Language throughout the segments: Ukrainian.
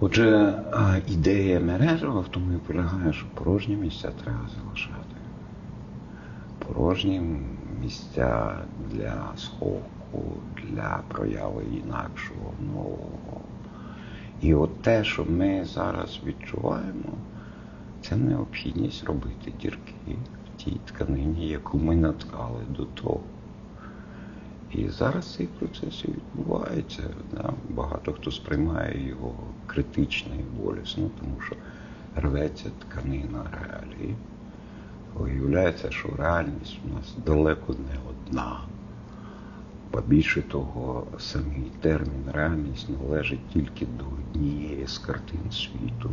Отже, ідея Мережева в тому і полягає, що порожні місця треба залишати. Порожні місця для сховку, для прояви інакшого, нового. І от те, що ми зараз відчуваємо, це необхідність робити дірки в тій тканині, яку ми наткали до того. І зараз цей процес відбувається. Да? Багато хто сприймає його критично і болісно, тому що рветься тканина реалії. Виявляється, що реальність у нас далеко не одна. Ба більше того, самий термін реальність належить тільки до однієї з картин світу.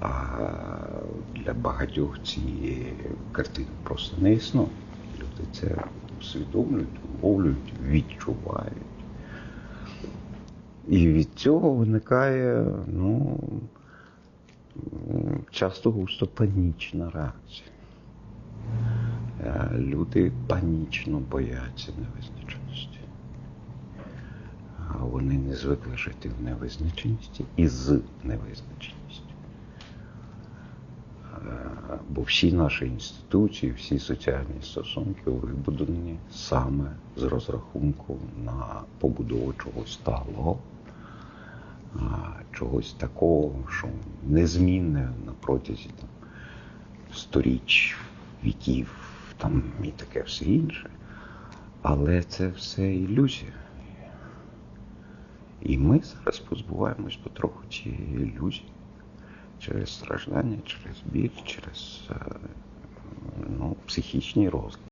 А для багатьох цієї картини просто не існує. Люди це усвідомлюють, умовлюють, відчувають. І від цього виникає, ну, часто густо панічна реакція. Е, Люди панічно бояться невизначеності. Вони не звикли жити в невизначеності і з невизначеністю. Бо всі наші інституції, всі соціальні стосунки вибудовані саме з розрахунку на побудову чогось сталого, чогось такого, що незмінне на протязі там, сторіч, віків, там і таке все інше. Але це все ілюзія. І ми зараз позбуваємось потроху цієї ілюзії через страждання, через біль, через е, ну, психічний розлад.